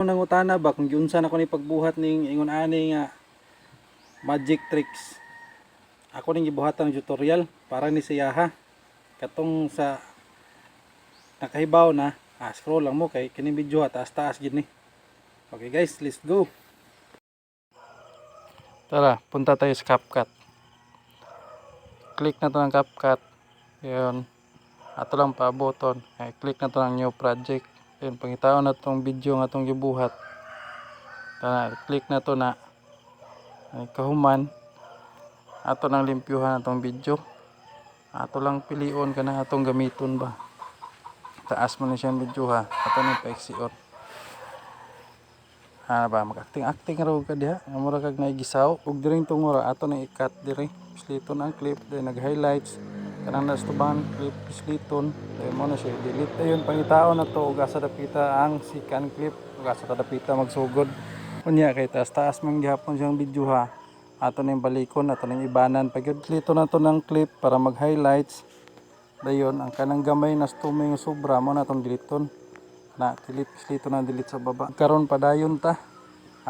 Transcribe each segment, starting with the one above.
nang utana ba kung giunsa na ko ni pagbuhat ning ingon ani nga magic tricks. Ako ning gibuhatan ng tutorial para ni siya ha. Katong sa nakahibaw na, ah, scroll lang mo kay kining video ha, taas-taas gid ni. Okay guys, let's go. Tara, punta tayo sa CapCut. Click na to ng CapCut. Yun. Ato lang pa button. Ay, click na to ng new project. Yun, pangitaon na tong video nga tong gibuhat. Tara, click na to na. Ay, kahuman. Ato nang limpyuhan na tong video. Ato lang pilion ka na atong gamiton ba. Taas mo na siyang video ha. Ato na pa-exiot. Ano ba, mag-acting-acting raw ka diha. Amura kag naigisaw. Ug diring tungura ato na i-cut diri. Pisliton ang clip, then nag-highlights. Kanang nastubahan clip, pisliton. Then mo na siya delete. Ayun, pangitao na to. Ug asa dapita ang sikan clip. Ug asa dapita magsugod. Unya kay taas taas man gihapon siyang video ha. Ato na yung balikon, ato na yung ibanan. Pag pisliton na to ng clip para mag-highlights. Dayon, ang kanang gamay na stumo yung sobra mo na itong diliton. Na, delete, pislito na delete sa baba. Karon pa dayon ta.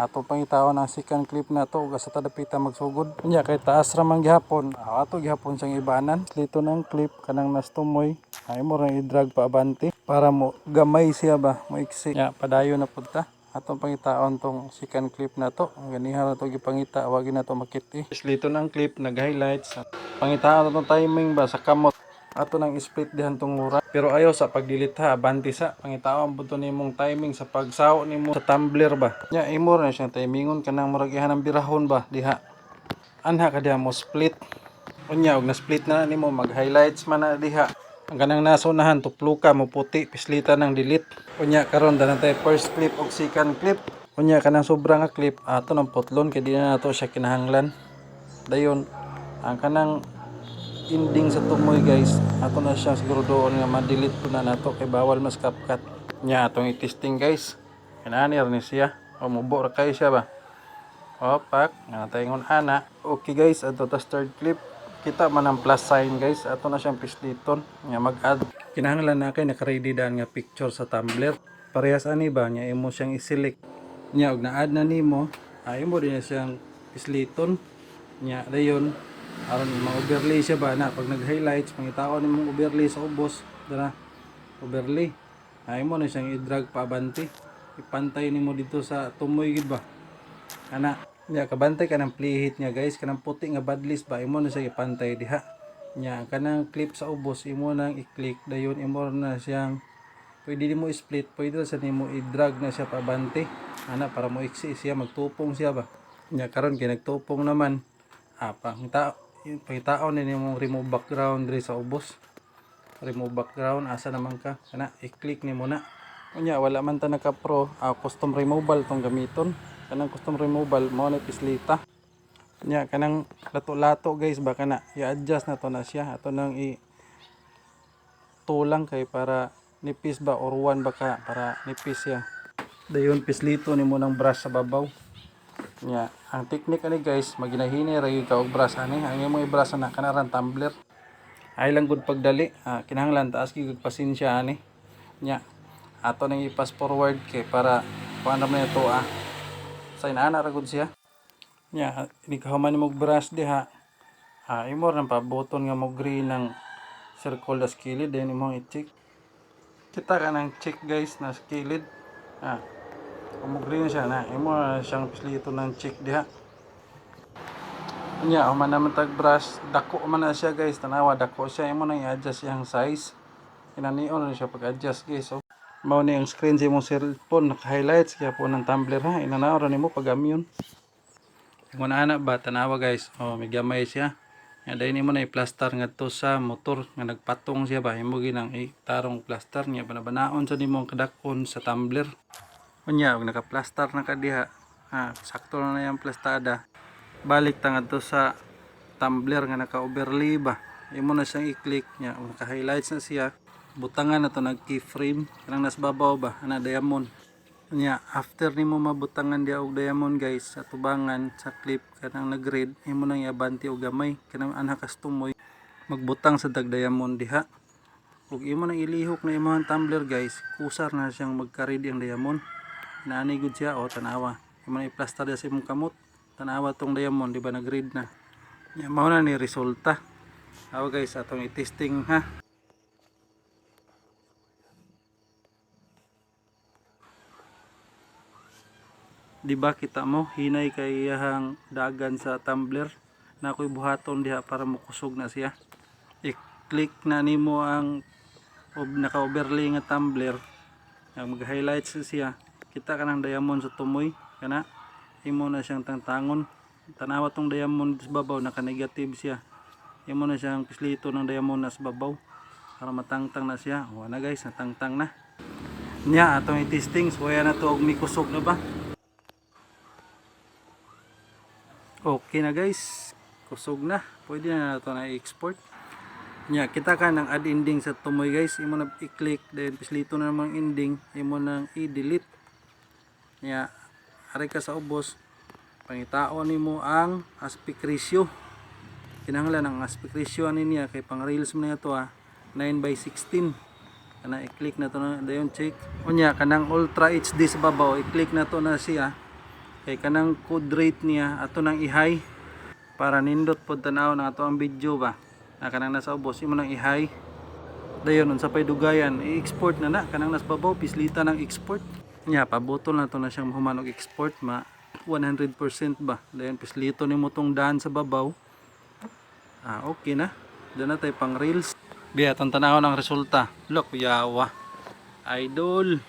Ato pang itaon ang second clip na to ug sa tadapita magsugod. Unya kay taas ra man gihapon. Ato gihapon siyang ibanan. Dito ng clip kanang nastumoy. Ay mo ra i-drag pa abante para mo gamay siya ba, mo iksi. Ya, padayon na pud ta. Atong pangitaon tong second clip na to. Ang ganihan na to gipangita, wagi na to makiti. Dito ng clip nag-highlights. Pangitaon tong timing ba sa kamot ato nang split dihan tong mura. Pero ayaw sa pagdilit ha banti sa. Pangitaon buto nimong timing sa pagsaw nimo sa tumbler ba? Nya imo na siyang timingon kanang murag ang birahon ba diha? Anha ka mo split. Unya og na split na nimo mag highlights man na diha? Ang kanang nasunahan tupluka mo puti pislita ng delete unya karon danan tay first clip og second clip. Unya kanang sobra nga clip ato ng putlon kay di na nato siya kinahanglan. Dayon ang kanang ending sa tumoy guys. Ato na siya siguro doon nga ma-delete po na nato. Kay bawal mas CapCut nya atong i-testing guys. Kanani ni siya o mubo ra kayo siya ba? Opak nga taingon ana. Okay guys. Ato ta third clip. Kita man ang plus sign guys. Ato na siyang pisliton. Nga mag-add. Kinahanglan na kay naka-ready daan nga picture sa Tumblr. Parehas ani ba? Nya imo siyang i-select. Nya og na-add na nimo. Ay mo din siyang pisliton. Nya dayon aron ma-overlay siya ba na? Pag nag-highlights pangitaon nimong overlay sa ubos dara overlay. Ay mo na siyang i-drag pa abante ipantay nimo dito sa tumoy gid ba? Ana nya kabantay ka ng playhit niya guys. Kanang puti nga badlist ba? Imo na siya ipantay diha. Nya kanang clip sa ubos imo nang i-click. Dayon imo na siyang pwede nimo i-split pwede sa nimo i-drag na siya pa abante ana para mo iksi siya magtupong siya ba? Nya karon kay nagtupong naman ah pangita yung pangitaon ni mong remove background diri sa ubos. Remove background asa naman ka? Kana i-click ni mo na. Unya wala man ta naka pro ah, custom removal tong gamiton. Kanang custom removal mo na pislita. Unya kanang lato-lato guys ba kana i-adjust na to na siya. Ato nang i tulang kay para nipis ba or one ba ka para nipis siya. Dayon pislito ni mo ng brush sa babaw nya ang technique ani guys maginahini ra gyud ka og brush ani ang imong i-brush na kanaran tumbler. Ay lang gud pagdali. Ah, kinahanglan taas gyud pasensya ani. Nya ato nang i-pass forward kay para kuan naman ito ah. Sa inaana ra gud siya. Nya ini kahuman mo brush diha ah imo ra pa button nga mo green ng circle sa kilid then imong i-check. Kita ka ng check guys na sa kilid ah Kumugri na siya na. Imo siyang pislito ng chick diha. Nya, human naman tag brush. Dako man na siya guys. Tanawa, dako siya. Imo na i-adjust siyang size. Kinanion na siya pag-adjust guys. So, mao ni ang screen sa imong cellphone. Naka-highlights kaya po ng tumbler ha. Inanaw ra nimo pag amyon. Kung ana ba, tanawa guys. Oh, may gamay siya. Nga dahil mo na i-plaster nga to sa motor nga nagpatong siya ba. Imo ginang itarong plaster niya. Banabanaon sa nimo ang kadakon sa tumbler. Unya, og naka-plaster na ka diha. Ha, sakto na na yung plastada. Balik ta ngadto sa tumbler nga naka-overlay ba. Imo na siyang i-click niya. Og naka-highlights na siya. Butangan na to nag-keyframe. Kanang nasbabaw ba, ana diamond. Unya, after nimo mabutangan dia og diamond guys sa tubangan sa clip kanang nag-red, imo nang iabante og gamay kanang anha kastumoy magbutang sa dag diamond diha. Ug imo nang ilihok na imong tumbler guys, kusar na siyang magka-ready ang diamond naani gud siya o tanawa. Imo na i-plaster sa imong kamot tanawa tong diamond di ba nag-read na. Nya mao na ni resulta. Aw guys atong i-testing ha? Di ba kita mo hinay kay iyahang dagan sa tumbler na ako'y buhaton diha para mukusog na siya. I-click na nimo ang ob naka-overlay nga tumbler ang mag-highlights siya kita ka ng diamond sa tumoy kana imo na siyang tangtangon tanawa tong diamond sa babaw naka-negative siya imo na siyang pislito ng diamond na sa babaw para matangtang na siya wala na guys natangtang na niya atong i-testing so na to og mikusog na ba Okay na guys. Kusog na. Pwede na nato na i-export. Nya, kita ka ng add ending sa tumoy guys. Imo na i-click then pislito na namang ending. Imo nang i-delete. Nya, ari ka sa ubos. Pangitaon nimo ang aspect ratio. Kinahanglan ang aspect ratio ani niya kay pang reels man to ah. 9 by 16. Kana i-click na to na dayon check. Unya kanang ultra HD sa babaw, i-click na to na siya kay kanang code rate niya ato nang i-high para nindot pod tanaw na ato ang video ba na kanang nasa ubos imo nang i-high dayon unsa pay dugayan i-export na na kanang nas babaw pislita ng export nya pabutol na to na siyang human og export ma. 100% ba? Dayon pislito nimo tong daan sa babaw. Ah okay na. Doon na tayo pang reels biya tong tanaw ng resulta. Look yawa. Idol